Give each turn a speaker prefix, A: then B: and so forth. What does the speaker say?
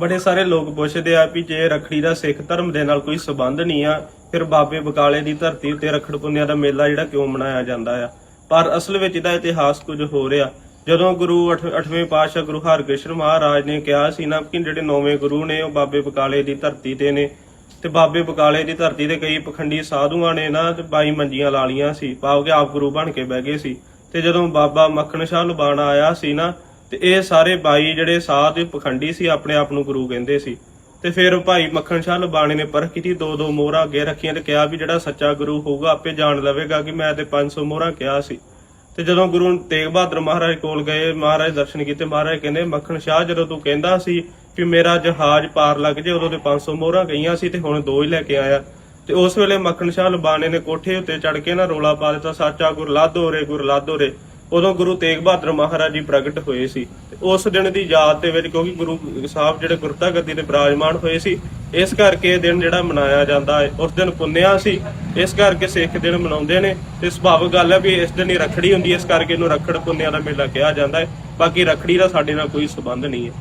A: ਬੜੇ ਸਾਰੇ ਲੋਕ ਪੁੱਛਦੇ ਆ ਵੀ ਜੇ ਰਖੜੀ ਦਾ ਸਿੱਖ ਧਰਮ ਦੇ ਨਾਲ ਕੋਈ ਸਬੰਧ ਨਹੀਂ ਆ, ਫਿਰ ਬਾਬੇ ਬਕਾਲੇ ਦੀ ਧਰਤੀ ਉੱਤੇ ਰਖੜ ਪੁੰਨਿਆ ਦਾ ਮੇਲਾ ਜਿਹੜਾ ਕਿਉਂ ਮਨਾਇਆ ਜਾਂਦਾ ਆ? ਪਰ ਅਸਲ ਵਿੱਚ ਇਹਦਾ ਇਤਿਹਾਸ ਕੁਝ ਹੋ ਰਿਹਾ ਜਦੋਂ ਗੁਰੂ 8ਵੇਂ ਪਾਤਸ਼ਾਹ ਗੁਰੂ ਹਰਕ੍ਰਿਸ਼ਨ ਮਹਾਰਾਜ ਨੇ ਕਿਹਾ ਸੀ ਨਾ ਕਿ ਜਿਹੜੇ ਨੌਵੇਂ ਗੁਰੂ ਨੇ, ਉਹ ਬਾਬੇ ਬਕਾਲੇ ਦੀ ਧਰਤੀ ਤੇ ਨੇ। ਤੇ ਬਾਬੇ ਬਕਾਲੇ ਦੀ ਧਰਤੀ ਤੇ ਕਈ ਪਖੰਡੀ ਸਾਧੂਆਂ ਨੇ ਨਾ ਤੇ ਬਾਈ ਮੰਜੀਆਂ ਲਾ ਲੀਆਂ ਸੀ, ਭਾਵ ਕਿ ਆਪ ਗੁਰੂ ਬਣ ਕੇ ਬਹਿ ਗਏ ਸੀ। ਤੇ ਜਦੋਂ ਬਾਬਾ ਮੱਖਣ ਸ਼ਾਹ ਲੁਬਾਣਾ ਆਇਆ ਸੀ ਨਾ ਤੇ ਇਹ ਸਾਰੇ ਬਾਈ ਜਿਹੜੇ ਸਾਧ ਪਖੰਡੀ ਸੀ, ਆਪਣੇ ਆਪ ਨੂੰ ਗੁਰੂ ਕਹਿੰਦੇ ਸੀ। ਤੇ ਫਿਰ ਭਾਈ ਮੱਖਣ ਸ਼ਾਹ ਲੁਬਾਣੇ ਨੇ ਪਰਖ ਕੀਤੀ, ਦੋ ਦੋ ਮੋਹਰਾਂ ਅੱਗੇ ਰੱਖੀਆਂ ਤੇ ਕਿਹਾ ਵੀ ਜਿਹੜਾ ਸੱਚਾ ਗੁਰੂ ਹੋਊਗਾ, ਆਪੇ ਜਾਣ ਲਵੇਗਾ ਕਿ ਮੈਂ ਤੇ 500 ਮੋਹਰਾਂ ਕਿਹਾ ਸੀ। ਤੇ ਜਦੋਂ ਗੁਰੂ ਤੇਗ ਬਹਾਦਰ ਮਹਾਰਾਜ ਕੋਲ ਗਏ, ਮਹਾਰਾਜ ਦਰਸ਼ਨ ਕੀਤੇ, ਮਹਾਰਾਜ ਕਹਿੰਦੇ, ਮੱਖਣ ਸ਼ਾਹ, ਜਦੋਂ ਤੂੰ ਕਹਿੰਦਾ ਸੀ ਕਿ ਮੇਰਾ ਜਹਾਜ਼ ਪਾਰ ਲੱਗ ਜੇ, ਉਦੋਂ ਤੇ 500 ਮੋਹਰਾਂ ਗਈਆਂ ਸੀ ਤੇ ਹੁਣ ਦੋ ਹੀ ਲੈ ਕੇ ਆਇਆ। ਤੇ ਉਸ ਵੇਲੇ ਮੱਖਣ ਸ਼ਾਹ ਲਬਾਣੇ ਨੇ ਕੋਠੇ ਉੱਤੇ ਚੜ ਕੇ ਨਾ ਰੋਲਾ ਪਾ ਦਿੱਤਾ, ਸਾਚਾ ਗੁਰ ਲਾਧੋ ਰੇ, ਗੁਰ ਲਾਧੋ ਰੇ। ਉਦੋਂ ਗੁਰੂ ਤੇਗ ਬਹਾਦਰ ਮਹਾਰਾਜ ਜੀ ਪ੍ਰਗਟ ਹੋਏ ਸੀ। ਤੇ ਉਸ ਦਿਨ ਦੀ ਯਾਦ ਦੇ ਵਿੱਚ ਕਿਉਂਕਿ ਗੁਰੂ ਸਾਹਿਬ ਜਿਹੜੇ ਗੁਰਤਾ ਗੱਦੀ ਤੇ ਬਿਰਾਜਮਾਨ ਹੋਏ ਸੀ, ਇਸ ਕਰਕੇ ਇਹ ਦਿਨ ਜਿਹੜਾ ਮਨਾਇਆ ਜਾਂਦਾ ਹੈ, ਉਸ ਦਿਨ ਪੁੰਨਿਆ ਸੀ। ਇਸ ਕਰਕੇ ਸਿੱਖ ਦਿਨ ਮਨਾਉਂਦੇ ਨੇ ਤੇ ਸੁਭਾਵਿਕ ਗੱਲ ਹੈ ਵੀ ਇਸ ਦਿਨ ਹੀ ਰੱਖੜੀ ਹੁੰਦੀ ਹੈ, ਇਸ ਕਰਕੇ ਇਹਨੂੰ ਰੱਖੜ ਪੁੰਨਿਆ ਦਾ ਮੇਲਾ ਕਿਹਾ ਜਾਂਦਾ ਹੈ। ਬਾਕੀ ਰੱਖੜੀ ਦਾ ਸਾਡੇ ਨਾਲ ਕੋਈ ਸਬੰਧ ਨਹੀਂ ਹੈ।